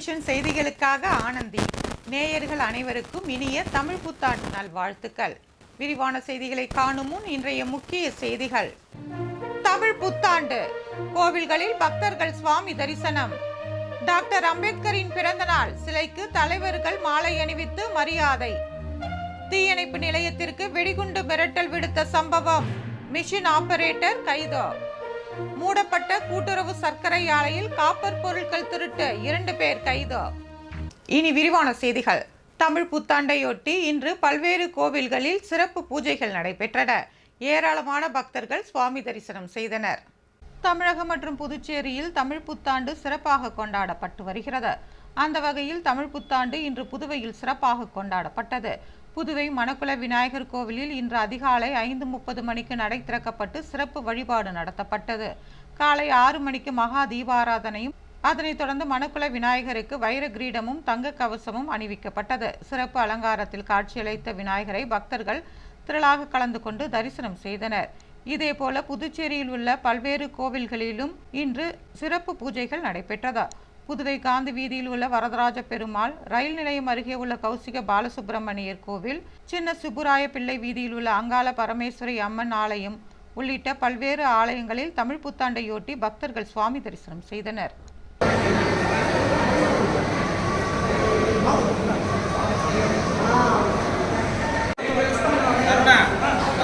Television செய்திகளுக்காக ஆனந்தி. நேயர்கள் அனைவருக்கும் இனிய தமிழ் புத்தாண்டு நல்வாழ்த்துக்கள் விரிவான செய்திகளை காணும் முன் இன்றைய முக்கிய செய்திகள். தமிழ் புத்தாண்டு. கோவில்களில் பக்தர்கள் சுவாமி தரிசனம். டாக்டர் அம்பேத்கரின் பிறந்த நாள். சிலைக்கு தலைவர்கள் மாலை அணிவித்து மரியாதை. தீயணைப்பு நிலையத்திற்கு வெடிகுண்டு மிரட்டல் விடுத்த சம்பவம். மிஷின் ஆபரேட்டர் கைது. மூடப்பட்ட கூட்டுறவு சர்க்கரை ஆலையில் காப்பர் பொருட்கள் திருட்டு. இரண்டு பேர் கைது. இனி விரிவான செய்திகள். தமிழ் புத்தாண்டையொட்டி இன்று பல்வேறு கோவில்களில் சிறப்பு பூஜைகள் நடைபெற்றன. ஏராளமான பக்தர்கள் சுவாமி தரிசனம் செய்தனர். தமிழகம் மற்றும் புதுச்சேரியில் தமிழ் புத்தாண்டு சிறப்பாக கொண்டாடப்பட்டு வருகிறது. அந்த வகையில் தமிழ் புத்தாண்டு இன்று புதுவையில் சிறப்பாக கொண்டாடப்பட்டது. புதுவை மணக்குள விநாயகர் கோவிலில் இன்று அதிகாலை ஐந்து முப்பது மணிக்கு நடை திறக்கப்பட்டு சிறப்பு வழிபாடு நடத்தப்பட்டது. காலை ஆறு மணிக்கு மகா தீபாராதனையும் அதனைத் தொடர்ந்து மணக்குள விநாயகருக்கு வைர கிரீடமும் தங்க கவசமும் அணிவிக்கப்பட்டது. சிறப்பு அலங்காரத்தில் காட்சியளித்த விநாயகரை பக்தர்கள் திரளாக கலந்து கொண்டு தரிசனம் செய்தனர். இதேபோல புதுச்சேரியில் உள்ள பல்வேறு கோவில்களிலும் இன்று சிறப்பு பூஜைகள் நடைபெற்றது. புதுவை காந்தி வீதியில் உள்ள வரதராஜ பெருமாள் ரயில் நிலையம் அருகே உள்ள கௌசிக பாலசுப்பிரமணியர் கோவில் சின்ன சுப்புராய பிள்ளை வீதியில் உள்ள அங்காள பரமேஸ்வரி அம்மன் ஆலயம் உள்ளிட்ட பல்வேறு ஆலயங்களில் தமிழ் புத்தாண்டையொட்டி பக்தர்கள் சுவாமி தரிசனம் செய்தனர்.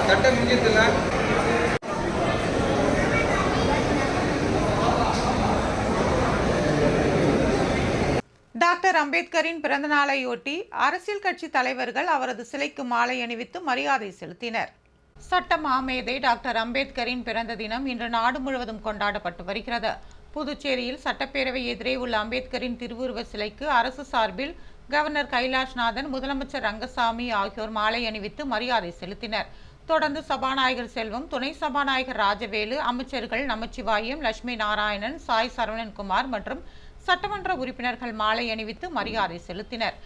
தட்டை முடிஞ்சதில்லை டாக்டர் அம்பேத்கரின் பிறந்த நாளையொட்டி அரசியல் கட்சி தலைவர்கள் அவரது சிலைக்கு மாலை அணிவித்து மரியாதை செலுத்தினர். சட்ட மாமேதை டாக்டர் அம்பேத்கரின் பிறந்த தினம் இன்று நாடு முழுவதும் கொண்டாடப்பட்டு வருகிறது. புதுச்சேரியில் சட்டப்பேரவை எதிரே உள்ள அம்பேத்கரின் திருவுருவ சிலைக்கு அரசு சார்பில் கவர்னர் கைலாஷ்நாதன் முதலமைச்சர் ரங்கசாமி ஆகியோர் மாலை அணிவித்து மரியாதை செலுத்தினர். தொடர்ந்து சபாநாயகர் செல்வம் துணை சபாநாயகர் ராஜவேலு அமைச்சர்கள் நமச்சிவாயம் லட்சுமி நாராயணன் சாய் சரவணன்குமார் மற்றும் சட்டமன்ற உறுப்பினர்கள் மாலை அணிவித்து மரியாதை செலுத்தினர்.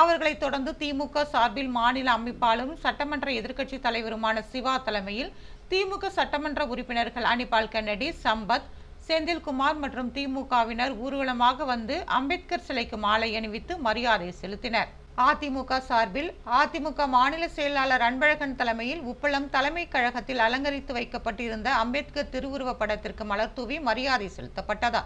அவர்களைத் தொடர்ந்து திமுக சார்பில் மாநில அமைப்பாளரும் சட்டமன்ற எதிர்க்கட்சி தலைவருமான சிவா தலைமையில் திமுக சட்டமன்ற உறுப்பினர்கள் அனிபால் கென்னடி சம்பத் செந்தில்குமார் மற்றும் திமுகவினர் ஊர்வலமாக வந்து அம்பேத்கர் சிலைக்கு மாலை அணிவித்து மரியாதை செலுத்தினர். அதிமுக சார்பில் அதிமுக மாநில செயலாளர் அன்பழகன் தலைமையில் உப்பளம் தலைமை கழகத்தில் அலங்கரித்து வைக்கப்பட்டிருந்த அம்பேத்கர் திருவுருவ படத்திற்கு மலர் தூவி மரியாதை செலுத்தப்பட்டதா.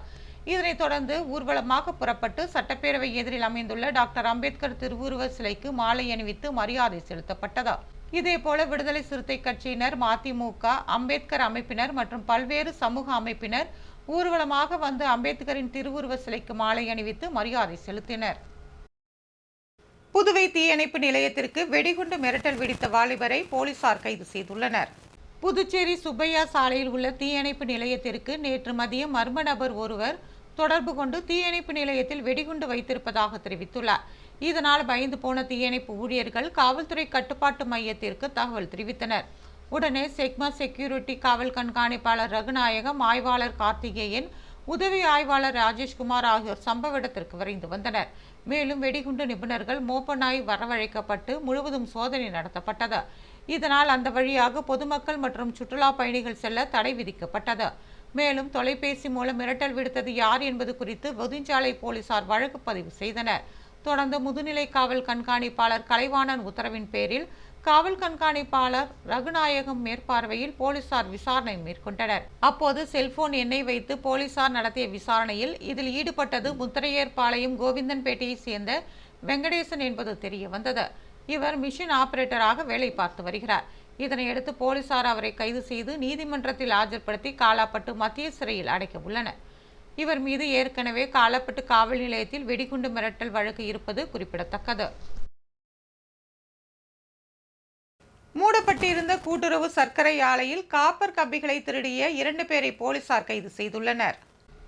இதனைத் தொடர்ந்து ஊர்வலமாக புறப்பட்டு சட்டப்பேரவை எதிரில் அமைந்துள்ள டாக்டர் அம்பேத்கர் திருவுருவ சிலைக்கு மாலை அணிவித்து மரியாதை செலுத்தப்பட்டது. இதேபோல விடுதலை சிறுத்தை கட்சியினர் மதிமுக அம்பேத்கர் அமைப்பினர் மற்றும் பல்வேறு சமூக அமைப்பினர் ஊர்வலமாக வந்து அம்பேத்கரின் திருவுருவ சிலைக்கு மாலை அணிவித்து மரியாதை செலுத்தினர். புதுவை தீயணைப்பு நிலையத்திற்கு வெடிகுண்டு மிரட்டல் விடுத்த வாலிபரை போலீசார் கைது செய்துள்ளனர். புதுச்சேரி சுப்பையா சாலையில் உள்ள தீயணைப்பு நிலையத்திற்கு நேற்று மதியம் மர்ம நபர் ஒருவர் தொடர்பு கொண்டு தீயணைப்பு நிலையத்தில் வெடிகுண்டு வைத்திருப்பதாக தெரிவித்துள்ளார். இதனால் பயந்து போன தீயணைப்பு ஊழியர்கள் காவல்துறை கட்டுப்பாட்டு மையத்திற்கு தகவல் தெரிவித்தனர். உடனே செக்மா செக்யூரிட்டி காவல் கண்காணிப்பாளர் ரகுநாயகம் ஆய்வாளர் கார்த்திகேயன் உதவி ஆய்வாளர் ராஜேஷ்குமார் ஆகியோர் சம்பவ இடத்திற்கு விரைந்து வந்தனர். மேலும் வெடிகுண்டு நிபுணர்கள் மோப்ப நாய் வரவழைக்கப்பட்டு முழுவதும் சோதனை நடத்தப்பட்டது. இதனால் அந்த வழியாக பொதுமக்கள் மற்றும் சுற்றுலா பயணிகள் செல்ல தடை விதிக்கப்பட்டது. மேலும் தொலைபேசி மூலம் மிரட்டல் விடுத்தது யார் என்பது குறித்து பொதுஞ்சாலை போலீசார் வழக்கு பதிவு செய்தனர். தொடர்ந்து முதுநிலை காவல் கண்காணிப்பாளர் கலைவாணன் உத்தரவின் பேரில் காவல் கண்காணிப்பாளர் ரகுநாயகம் மேற்பார்வையில் போலீசார் விசாரணை மேற்கொண்டனர். அப்போது செல்போன் எண்ணை வைத்து போலீசார் நடத்திய விசாரணையில் இதில் ஈடுபட்டது முத்திரையர்பாளையம் கோவிந்தன்பேட்டையைச் சேர்ந்த வெங்கடேசன் என்பது தெரிய வந்தது இவர் மிஷின் ஆபரேட்டராக வேலை பார்த்து வருகிறார். இதனையடுத்து போலீசார் அவரை கைது செய்து நீதிமன்றத்தில் ஆஜர்படுத்தி காலாப்பட்டு மத்திய சிறையில் அடைக்க உள்ளனர். இவர் மீது ஏற்கனவே காலாப்பட்டு காவல் நிலையத்தில் வெடிகுண்டு மிரட்டல் வழக்கு இருப்பது குறிப்பிடத்தக்கது. மூடப்பட்டிருந்த கூட்டுறவு சர்க்கரை ஆலையில் காப்பர் கம்பிகளை திருடிய இரண்டு பேரை போலீசார் கைது செய்துள்ளனர்.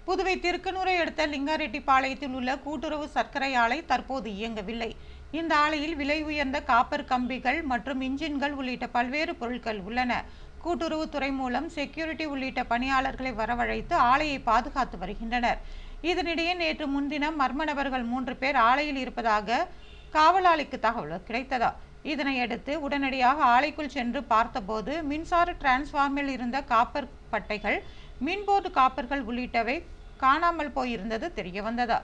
புதுவை திருக்கனூரை அடுத்த லிங்காரெட்டிப்பாளையத்தில் உள்ள கூட்டுறவு சர்க்கரை ஆலை தற்போது இயங்கவில்லை. இந்த ஆலையில் விலை உயர்ந்த காப்பர் கம்பிகள் மற்றும் இன்ஜின்கள் உள்ளிட்ட பல்வேறு பொருட்கள் உள்ளன. கூட்டுறவுத்துறை மூலம் செக்யூரிட்டி உள்ளிட்ட பணியாளர்களை வரவழைத்து ஆலையை பாதுகாத்து வருகின்றனர். இதனிடையே நேற்று முன்தினம் மர்ம நபர்கள் மூன்று பேர் ஆலையில் இருப்பதாக காவலாளிக்கு தகவல் கிடைத்ததா. இதனையடுத்து உடனடியாக ஆலைக்குள் சென்று பார்த்தபோது மின்சார டிரான்ஸ்ஃபார்மில் இருந்த காப்பர் பட்டைகள் மின்போர்டு காப்பர்கள் உள்ளிட்டவை காணாமல் போயிருந்தது தெரிய வந்தது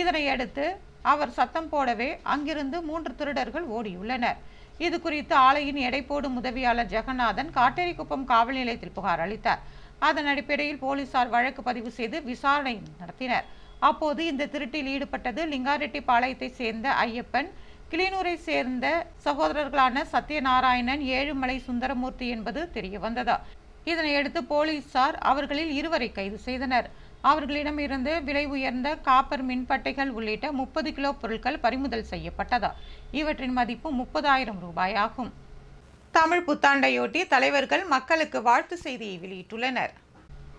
இதனையடுத்து அவர் சத்தம் போடவே அங்கிருந்து மூன்று திருடர்கள் ஓடியுள்ளனர். இது குறித்து ஆலையின் எடை போடும் உதவியாளர் ஜெகநாதன் காட்டேரிக்குப்பம் காவல் நிலையத்தில் புகார் அளித்தார். அதன் அடிப்படையில் போலீசார் வழக்கு பதிவு செய்து விசாரணை நடத்தினர். அப்போது இந்த திருட்டில் ஈடுபட்டது லிங்காரெட்டிப்பாளையத்தை சேர்ந்த ஐயப்பன் கிளினூரை சேர்ந்த சகோதரர்களான சத்யநாராயணன் ஏழுமலை சுந்தரமூர்த்தி என்பது தெரிய வந்ததா இதனையடுத்து போலீசார் அவர்களில் இருவரை கைது செய்தனர். அவர்களிடம் இருந்து விலை உயர்ந்த காப்பர் மின்பட்டைகள் உள்ளிட்ட முப்பது கிலோ பொருட்கள் பறிமுதல் செய்யப்பட்டதா. இவற்றின் மதிப்பு முப்பதாயிரம் ரூபாய் ஆகும் தமிழ் புத்தாண்டையொட்டி தலைவர்கள் மக்களுக்கு வாழ்த்து செய்தியை வெளியிட்டுள்ளனர்.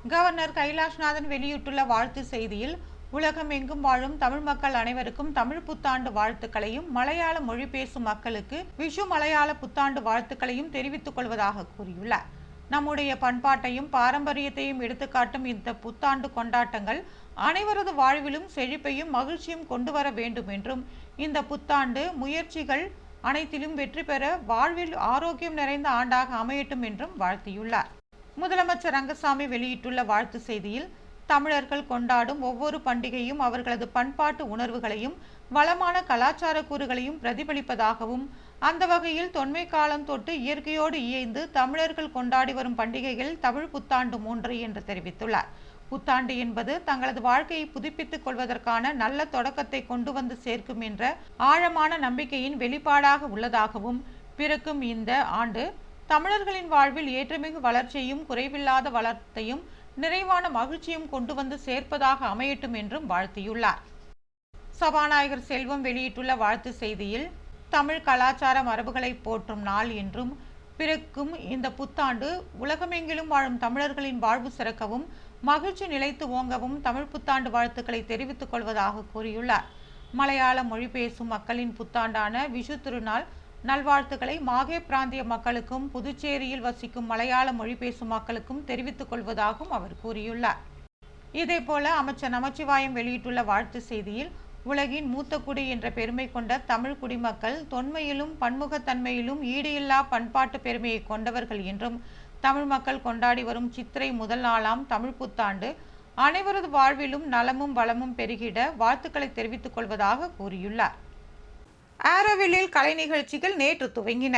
கவர்னர் கைலாஷ்நாதன் வெளியிட்டுள்ள வாழ்த்து செய்தியில் உலகம் எங்கும் வாழும் தமிழ் மக்கள் அனைவருக்கும் தமிழ் புத்தாண்டு வாழ்த்துக்களையும் மலையாள மொழி பேசும் மக்களுக்கு விஷு மலையாள புத்தாண்டு வாழ்த்துக்களையும் தெரிவித்துக் கொள்வதாக கூறியுள்ளார். நம்முடைய பண்பாட்டையும் பாரம்பரியத்தையும் எடுத்துக்காட்டும் இந்த புத்தாண்டு கொண்டாட்டங்கள் அனைவரது வாழ்விலும் செழிப்பையும் மகிழ்ச்சியும் கொண்டு வர வேண்டும் என்றும் இந்த புத்தாண்டு முயற்சிகள் அனைத்திலும் வெற்றி பெற வாழ்வில் ஆரோக்கியம் நிறைந்த ஆண்டாக அமையட்டும் என்றும் வாழ்த்தியுள்ளார். முதலமைச்சர் ரங்கசாமி வெளியிட்டுள்ள வாழ்த்து செய்தியில் தமிழர்கள் கொண்டாடும் ஒவ்வொரு பண்டிகையும் அவர்களது பண்பாட்டு உணர்வுகளையும் வளமான கலாச்சார கூறுகளையும் பிரதிபலிப்பதாகவும் அந்த வகையில் தொன்மை காலம் தொட்டு இயற்கையோடு இயைந்து தமிழர்கள் கொண்டாடி வரும் பண்டிகைகள் தமிழ் புத்தாண்டு மூன்று என்று தெரிவித்துள்ளார். புத்தாண்டு என்பது தங்களது வாழ்க்கையை புதுப்பித்துக் கொள்வதற்கான நல்ல தொடக்கத்தை கொண்டு வந்து சேர்க்கும் என்ற ஆழமான நம்பிக்கையின் வெளிப்பாடாக உள்ளதாகவும் பிறக்கும் இந்த ஆண்டு தமிழர்களின் வாழ்வில் ஏற்றமிகு வளர்ச்சியும் குறைவில்லாத வளத்தையும் நிறைவான மகிழ்ச்சியும் கொண்டு வந்து சேர்ப்பதாக அமையட்டும் என்றும் வாழ்த்தியுள்ளார். சபாநாயகர் செல்வம் வெளியிட்டுள்ள வாழ்த்து செய்தியில் தமிழ் கலாச்சார மரபுகளை போற்றும் நாள் என்றும் பிறக்கும் இந்த புத்தாண்டு உலகமெங்கிலும் வாழும் தமிழர்களின் வாழ்வு சிறக்கவும் மகிழ்ச்சி நிலைத்து ஓங்கவும் தமிழ் புத்தாண்டு வாழ்த்துக்களை தெரிவித்துக் கொள்வதாக கூறியுள்ளார். மலையாள மொழி பேசும் மக்களின் புத்தாண்டான விஷு திருநாள் நல்வாழ்த்துக்களை மாகே பிராந்திய மக்களுக்கும் புதுச்சேரியில் வசிக்கும் மலையாள மொழி பேசும் மக்களுக்கும் தெரிவித்துக் கொள்வதாகவும் அவர் கூறியுள்ளார். இதேபோல அமைச்சர் நமச்சிவாயம் வெளியிட்டுள்ள வாழ்த்து செய்தியில் உலகின் மூத்த குடி என்ற பெருமை கொண்ட தமிழ் குடிமக்கள் தொன்மையிலும் பன்முகத்தன்மையிலும் ஈடியில்லா பண்பாட்டு பெருமையை கொண்டவர்கள் என்றும் தமிழ் மக்கள் கொண்டாடி வரும் சித்திரை முதல் நாளாம் தமிழ் புத்தாண்டு அனைவரது வாழ்விலும் நலமும் வளமும் பெருகிட வாழ்த்துக்களை தெரிவித்துக் கொள்வதாக கூறியுள்ளார். ஆரோவில்லில் கலை நிகழ்ச்சிகள் நேற்று துவங்கின.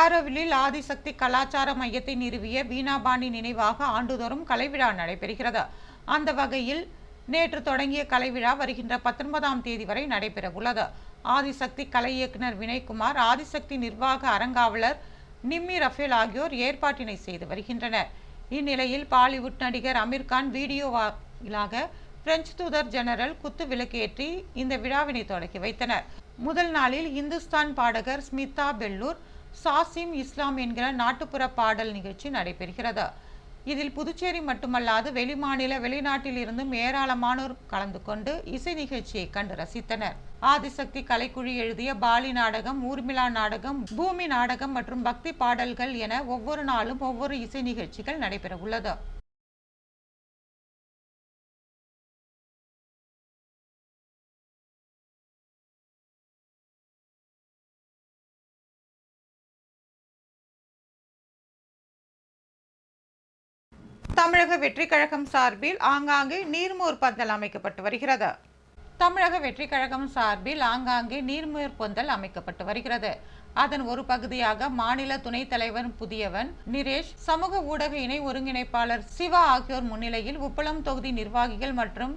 ஆரோவில்லில் ஆதிசக்தி கலாச்சார மையத்தை நிறுவிய வீணாபாண்டி நினைவாக ஆண்டுதோறும் கலைவிழா நடைபெறுகிறது. அந்த வகையில் நேற்று தொடங்கிய கலைவிழா வருகின்ற பத்தொன்பதாம் தேதி வரை நடைபெற உள்ளது ஆதிசக்தி கலை இயக்குனர் வினய்குமார் ஆதிசக்தி நிர்வாக அறங்காவலர் நிம்மி ரஃபேல் ஆகியோர் ஏற்பாட்டினை செய்து வருகின்றனர். இந்நிலையில் பாலிவுட் நடிகர் அமீர்கான் வீடியோ வாயிலாக பிரெஞ்சு தூதர் ஜெனரல் குத்து விளக்கேற்றி இந்த விழாவினை தொடங்கி வைத்தனர். முதல் நாளில் இந்துஸ்தான் பாடகர் ஸ்மிதா பெல்லூர் சாசிம் இஸ்லாம் என்கிற நாட்டுப்புற பாடல் நிகழ்ச்சி நடைபெறுகிறது. இதில் புதுச்சேரி மட்டுமல்லாது வெளிமாநில வெளிநாட்டில் இருந்தும் ஏராளமானோர் கலந்து கொண்டு இசை நிகழ்ச்சியை கண்டு ரசித்தனர். ஆதிசக்தி கலைக்குழு எழுதிய பாலி நாடகம் ஊர்மிளா நாடகம் பூமி நாடகம் மற்றும் பக்தி பாடல்கள் என ஒவ்வொரு நாளும் ஒவ்வொரு இசை நிகழ்ச்சிகள் நடைபெற உள்ளது தமிழக வெற்றிக் கழகம் சார்பில் ஆங்காங்கே நீர்மோர் பந்தல் அமைக்கப்பட்டு வருகிறது. தமிழக வெற்றிக் கழகம் சார்பில் ஆங்காங்கே நீர்மோர் பந்தல் அமைக்கப்பட்டு வருகிறது. அதன் ஒரு பகுதியாக மாநில துணைத் தலைவர் புதியவன் நிரேஷ் சமூக ஊடக இணை ஒருங்கிணைப்பாளர் சிவா ஆகியோர் முன்னிலையில் உப்பளம் தொகுதி நிர்வாகிகள் மற்றும்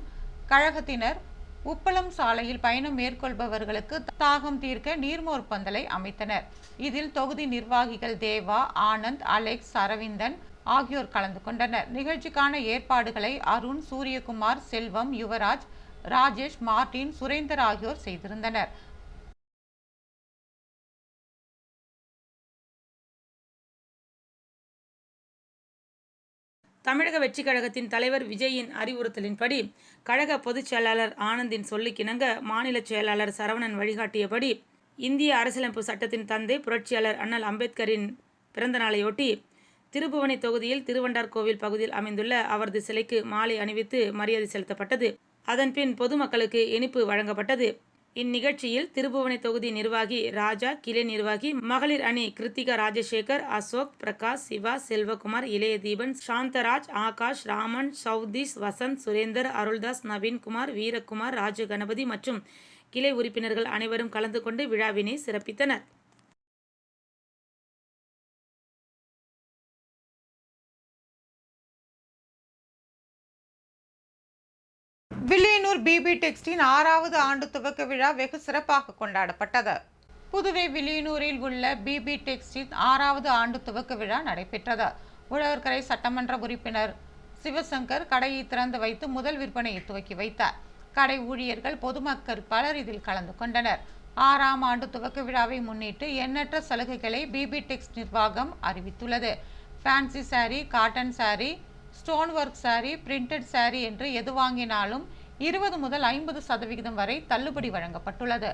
கழகத்தினர் உப்பளம் சாலையில் பயணம் மேற்கொள்பவர்களுக்கு தாகம் தீர்க்க நீர்மோர் பந்தலை அமைத்தனர். இதில் தொகுதி நிர்வாகிகள் தேவா ஆனந்த் அலெக்ஸ் அரவிந்தன் ஆகியோர் கலந்து கொண்டனர். நிகழ்ச்சிக்கான ஏற்பாடுகளை அருண் சூரியகுமார் செல்வம் யுவராஜ் ராஜேஷ் மார்டின் சுரேந்தர் ஆகியோர் செய்திருந்தனர். தமிழக வெற்றிக் கழகத்தின் தலைவர் விஜயின் அறிவுறுத்தலின்படி கழக பொதுச் செயலாளர் ஆனந்தின் சொல்லுக்கிணங்க மாநில செயலாளர் சரவணன் வழிகாட்டியபடி இந்திய அரசியலமைப்பு சட்டத்தின் தந்தை புரட்சியாளர் அண்ணல் அம்பேத்கரின் பிறந்த நாளையொட்டி திருபுவனை தொகுதியில் திருவண்டார்கோவில் பகுதியில் அமைந்துள்ள அவரது சிலைக்கு மாலை அணிவித்து மரியாதை செலுத்தப்பட்டது. அதன்பின் பொதுமக்களுக்கு இனிப்பு வழங்கப்பட்டது. இந்நிகழ்ச்சியில் திருபுவனை தொகுதி நிர்வாகி ராஜா கிளை நிர்வாகி மகளிர் அணி கிருத்திகா ராஜசேகர் அசோக் பிரகாஷ் சிவா செல்வகுமார் இளையதீபன் சாந்தராஜ் ஆகாஷ் ராமன் சவுதீஷ் வசந்த் சுரேந்தர் அருள்தாஸ் நவீன்குமார் வீரகுமார் ராஜகணபதி மற்றும் கிளை உறுப்பினர்கள் அனைவரும் கலந்து கொண்டு விழாவினை சிறப்பித்தனர். பிபி டெக்ஸ்டின் ஆறாவது ஆண்டு துவக்க விழா வெகு சிறப்பாக கொண்டாடப்பட்டது. புதுவை வில்லியனூரில் உள்ள பிபி டெக்ஸ்டின் ஆறாவது ஆண்டு துவக்க விழா நடைபெற்றது. உழவர்கரை சட்டமன்ற உறுப்பினர் சிவசங்கர் கடையை திறந்து வைத்து முதல் விற்பனையை துவக்கி வைத்தார். கடை ஊழியர்கள் பொதுமக்கள் பலர் இதில் கலந்து கொண்டனர். ஆறாம் ஆண்டு துவக்க விழாவை முன்னிட்டு எண்ணற்ற சலுகைகளை பிபி டெக்ஸ் நிர்வாகம் அறிவித்துள்ளது. Fancy sari cotton sari stone work sari printed sari என்று எது வாங்கினாலும் இருபது முதல் ஐம்பது சதவிகிதம் வரை தள்ளுபடி வழங்கப்பட்டுள்ளது.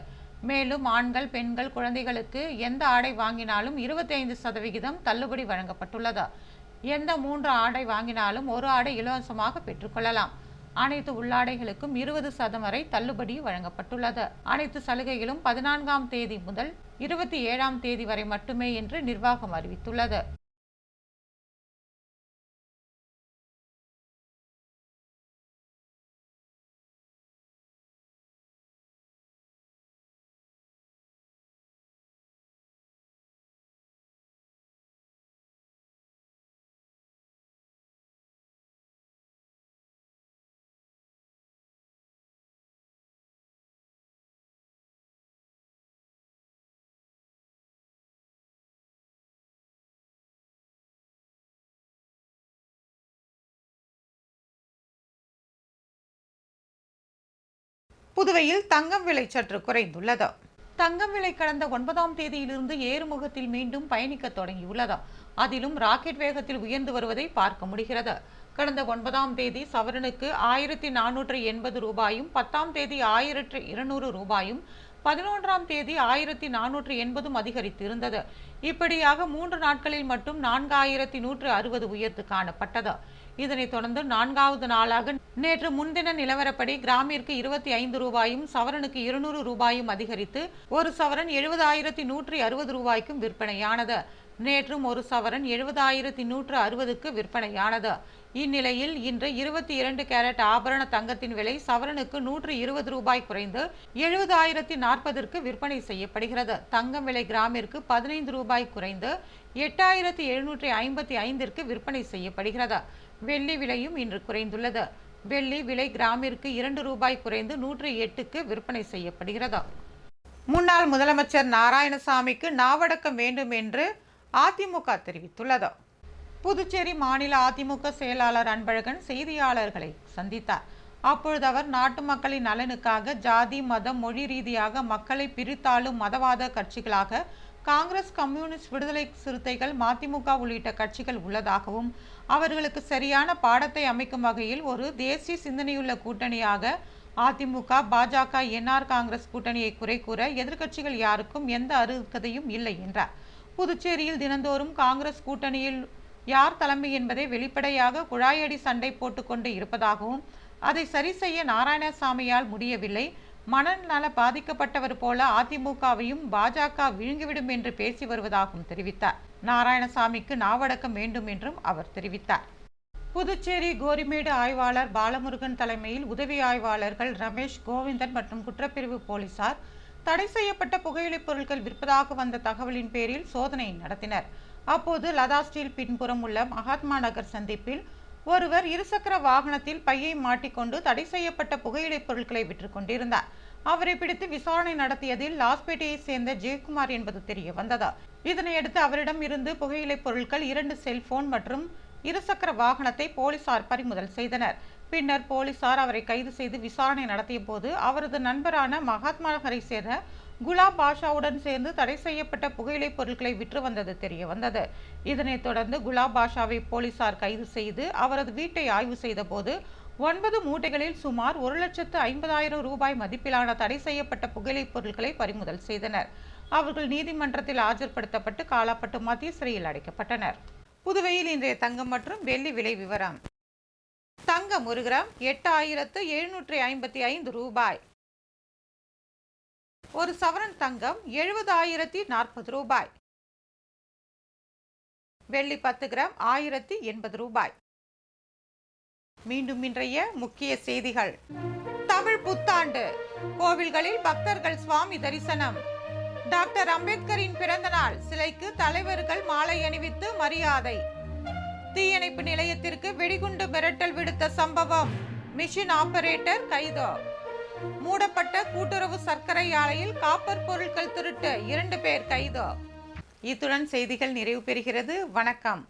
மேலும் ஆண்கள் பெண்கள் குழந்தைகளுக்கு எந்த ஆடை வாங்கினாலும் இருபத்தைந்து சதவிகிதம் தள்ளுபடி வழங்கப்பட்டுள்ளது. எந்த மூன்று ஆடை வாங்கினாலும் ஒரு ஆடை இலவசமாக பெற்றுக்கொள்ளலாம். அனைத்து உள்ளாடைகளுக்கும் இருபது சதம் வரை தள்ளுபடி வழங்கப்பட்டுள்ளது. அனைத்து சலுகைகளும் பதினான்காம் தேதி முதல் இருபத்தி ஏழாம் தேதி வரை மட்டுமே என்று நிர்வாகம் அறிவித்துள்ளது. புதுவையில் தங்கம் விலை சற்று குறைந்துள்ளது. தங்கம் விலை கடந்த ஒன்பதாம் தேதியிலிருந்து ஏறுமுகத்தில் மீண்டும் பயணிக்க தொடங்கியுள்ளது. அதிலும் ராக்கெட் வேகத்தில் உயர்ந்து வருவதை பார்க்க முடிகிறது. கடந்த ஒன்பதாம் தேதி சவரனுக்கு ஆயிரத்தி நானூற்று எண்பது ரூபாயும் பத்தாம் தேதி ஆயிரத்து இருநூறு ரூபாயும் பதினொன்றாம் தேதி ஆயிரத்தி நானூற்று எண்பதும் அதிகரித்து இருந்தது இப்படியாக மூன்று நாட்களில் மட்டும் நான்காயிரத்தி நூற்று அறுபது உயர்த்து காணப்பட்டது. இதனைத் தொடர்ந்து நான்காவது நாளாக நேற்று முன்தின நிலவரப்படி கிராமிற்கு இருபத்தி ஐந்து ரூபாயும் சவரனுக்கு இருநூறு ரூபாயும் அதிகரித்து ஒரு சவரன் எழுபதாயிரத்தி நூற்றி அறுபது ரூபாய்க்கும் விற்பனையானது. நேற்றும் ஒரு சவரன் எழுபதாயிரத்தி நூற்று அறுபதுக்கு விற்பனையானது. இந்நிலையில் இன்று இருபத்தி இரண்டு கேரட் ஆபரண தங்கத்தின் விலை சவரனுக்கு நூற்று இருபது ரூபாய் குறைந்து எழுபதாயிரத்தி நாற்பதற்கு விற்பனை செய்யப்படுகிறது. தங்கம் விலை கிராமிற்கு பதினைந்து ரூபாய் குறைந்து எட்டாயிரத்தி எழுநூற்றி ஐம்பத்தி ஐந்திற்கு விற்பனை செய்யப்படுகிறது. வெள்ளி விலையும் இன்று குறைந்துள்ளது. வெள்ளி விலை கிராமிற்கு இரண்டு ரூபாய் குறைந்து நூற்றி எட்டுக்கு விற்பனை செய்யப்படுகிறது. முன்னாள் முதலமைச்சர் நாராயணசாமிக்கு நாவடக்கம் வேண்டும் என்று அதிமுக தெரிவித்துள்ளது. புதுச்சேரி மாநில அதிமுக செயலாளர் அன்பழகன் செய்தியாளர்களை சந்தித்தார். அப்பொழுது அவர் நாட்டு மக்களின் நலனுக்காக ஜாதி மதம் மொழி ரீதியாக மக்களை பிரித்தாளும் மதவாத கட்சிகளாக காங்கிரஸ் கம்யூனிஸ்ட் விடுதலை சிறுத்தைகள் மதிமுக உள்ளிட்ட கட்சிகள் உள்ளதாகவும் அவர்களுக்கு சரியான பாடத்தை அமைக்கும் வகையில் ஒரு தேசிய சிந்தனையுள்ள கூட்டணியாக அதிமுக பாஜக என்ஆர் காங்கிரஸ் கூட்டணியை குறை கூற எதிர்க்கட்சிகள் யாருக்கும் எந்த அருகதையும் இல்லை என்றார். புதுச்சேரியில் தினந்தோறும் காங்கிரஸ் கூட்டணியில் யார் தலைமை என்பதை வெளிப்படையாக குழாயடி சண்டை போட்டுக்கொண்டு இருப்பதாகவும் அதை சரி செய்ய நாராயணசாமியால் முடியவில்லை. மனநல பாதிக்கப்பட்டவர் போல அதிமுகவையும் பாஜக விழுங்கிவிடும் என்று பேசி வருவதாகவும் தெரிவித்தார். நாராயணசாமிக்கு நாவடக்கம் வேண்டும் என்றும் அவர் தெரிவித்தார். புதுச்சேரி கோரிமேடு ஆய்வாளர் பாலமுருகன் தலைமையில் உதவி ஆய்வாளர்கள் ரமேஷ் கோவிந்தன் மற்றும் குற்றப்பிரிவு போலீசார் தடை செய்யப்பட்ட புகையிலைப் பொருட்கள் விற்பதாக வந்த தகவலின் பேரில் சோதனை நடத்தினர். அப்போது லதா ஸ்டீல் பின்புறம் உள்ள மகாத்மா நகர் சந்திப்பில் ஒருவர் இருசக்கர வாகனத்தில் பையை மாட்டிக்கொண்டு தடை செய்யப்பட்ட புகையிலைப் பொருட்களை விற்று கொண்டிருந்தார். அவரை பிடித்து விசாரணை நடத்தியதில் லாஸ்பேட்டையைச் சேர்ந்த ஜெயக்குமார் என்பது தெரிய வந்தது. இதனையடுத்து அவரிடம் இருந்து புகையிலைப் பொருட்கள் இரண்டு செல்போன் மற்றும் இருசக்கர வாகனத்தை போலீசார் பறிமுதல் செய்தனர். பின்னர் போலீசார் அவரை கைது செய்து விசாரணை நடத்திய போது அவரது நண்பரான மகாத்மா நகரை சேர்ந்த குலாப் பாஷாவுடன் சேர்ந்து தடை செய்யப்பட்ட புகையிலைப் பொருட்களை விற்று வந்தது தெரிய வந்தது. இதனைத் தொடர்ந்து குலாப் பாஷாவை போலீசார் கைது செய்து அவரது வீட்டை ஆய்வு செய்தபோது ஒன்பது மூட்டைகளில் சுமார் ஒரு லட்சத்து ஐம்பதாயிரம் ரூபாய் மதிப்பிலான தடை செய்யப்பட்ட புகையிலைப் பொருட்களை பறிமுதல் செய்தனர். அவர்கள் நீதிமன்றத்தில் ஆஜர்படுத்தப்பட்டு காலாப்பட்டு மத்திய சிறையில் அடைக்கப்பட்டனர். புதுவையில் இன்றைய தங்கம் மற்றும் வெள்ளி விலை விவரம். தங்கம் ஒரு கிராம் எட்டாயிரத்து எழுநூற்றி ஐம்பத்தி ஐந்து ரூபாய். ஒரு சவரன் தங்கம் எழுபதாயிரத்தி நாற்பது ரூபாய். வெள்ளி பத்து கிராம் ஆயிரத்தி எண்பது ரூபாய். மீண்டும் இன்றைய முக்கிய செய்திகள். தமிழ் புத்தாண்டு. கோவில்களில் பக்தர்கள் சுவாமி தரிசனம். டாக்டர் அம்பேத்கரின் பிறந்த நாள். சிலைக்கு தலைவர்கள் மாலை அணிவித்து மரியாதை. தீயணைப்பு நிலையத்திற்கு வெடிகுண்டு மிரட்டல் விடுத்த சம்பவம். மிஷின் ஆபரேட்டர் கைது. மூடப்பட்ட கூட்டுறவு சர்க்கரை ஆலையில் காப்பர் பொருட்கள் திருட்டு இரண்டு பேர் கைது. இத்துடன் செய்திகள் நிறைவு பெறுகிறது. வணக்கம்.